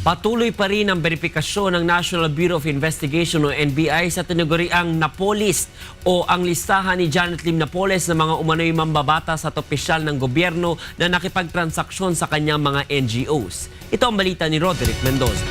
Patuloy pa rin ang verifikasyon ng National Bureau of Investigation o NBI sa tinaguriang Napolis o ang listahan ni Janet Lim Napoles ng mga umano'y mambabatas at opisyal ng gobyerno na nakipagtransaksyon sa kanyang mga NGOs. Ito ang balita ni Roderick Mendoza.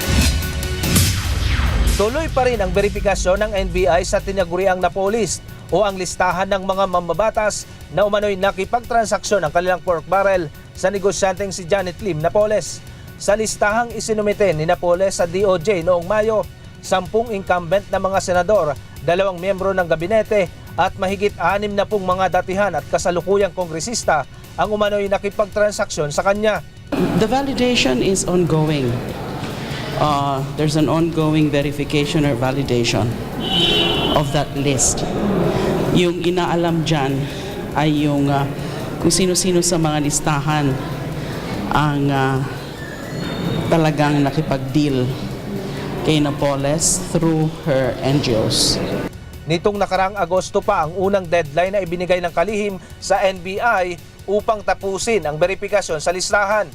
Tuloy pa rin ang verifikasyon ng NBI sa tinaguriang Napolis o ang listahan ng mga mambabatas na umano'y nakipagtransaksyon ng kanilang pork barrel sa negosyanteng si Janet Lim Napoles. Sa listahang isinumite ni Napoles sa DOJ noong Mayo, sampung incumbent na mga senador, dalawang miyembro ng gabinete at mahigit anim na pong mga datihan at kasalukuyang kongresista ang umano'y nakipagtransaksyon sa kanya. The validation is ongoing. Uh, there's an ongoing verification or validation of that list. Yung inaalam dyan ay yung uh, kung sino-sino sa mga listahan ang uh, talagang nakipag-deal kay Napoles through her NGOs. Nitong nakarang Agosto pa ang unang deadline na ibinigay ng kalihim sa NBI upang tapusin ang verifikasyon sa listahan.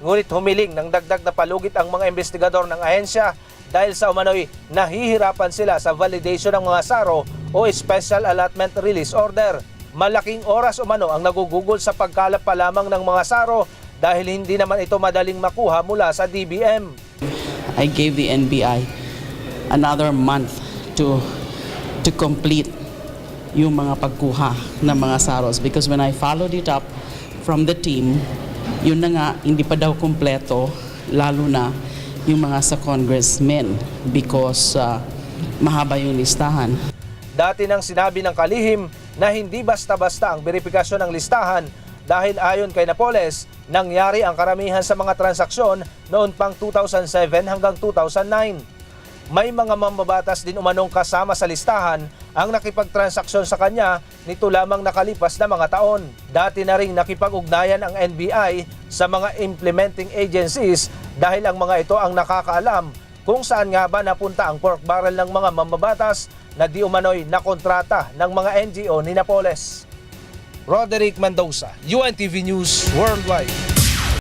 Ngunit humiling ng dagdag na palugit ang mga investigador ng ahensya dahil sa umano'y nahihirapan sila sa validation ng mga SARO o Special Allotment Release Order. Malaking oras umano ang nagugugol sa pagkalap pa lamang ng mga SARO dahil hindi naman ito madaling makuha mula sa DBM. I gave the NBI another month to to complete yung mga pagkuha ng mga saros because when I followed it up from the team, yun na nga, hindi pa daw kumpleto, lalo na yung mga sa congressmen because uh, mahaba yung listahan. Dati nang sinabi ng kalihim na hindi basta-basta ang verifikasyon ng listahan dahil ayon kay Napoles, nangyari ang karamihan sa mga transaksyon noon pang 2007 hanggang 2009. May mga mambabatas din umanong kasama sa listahan ang nakipagtransaksyon sa kanya nito lamang nakalipas na mga taon. Dati na rin nakipag-ugnayan ang NBI sa mga implementing agencies dahil ang mga ito ang nakakaalam kung saan nga ba napunta ang pork barrel ng mga mambabatas na di umano'y nakontrata ng mga NGO ni Napoles. Roderick Mendoza, UNTV News Worldwide.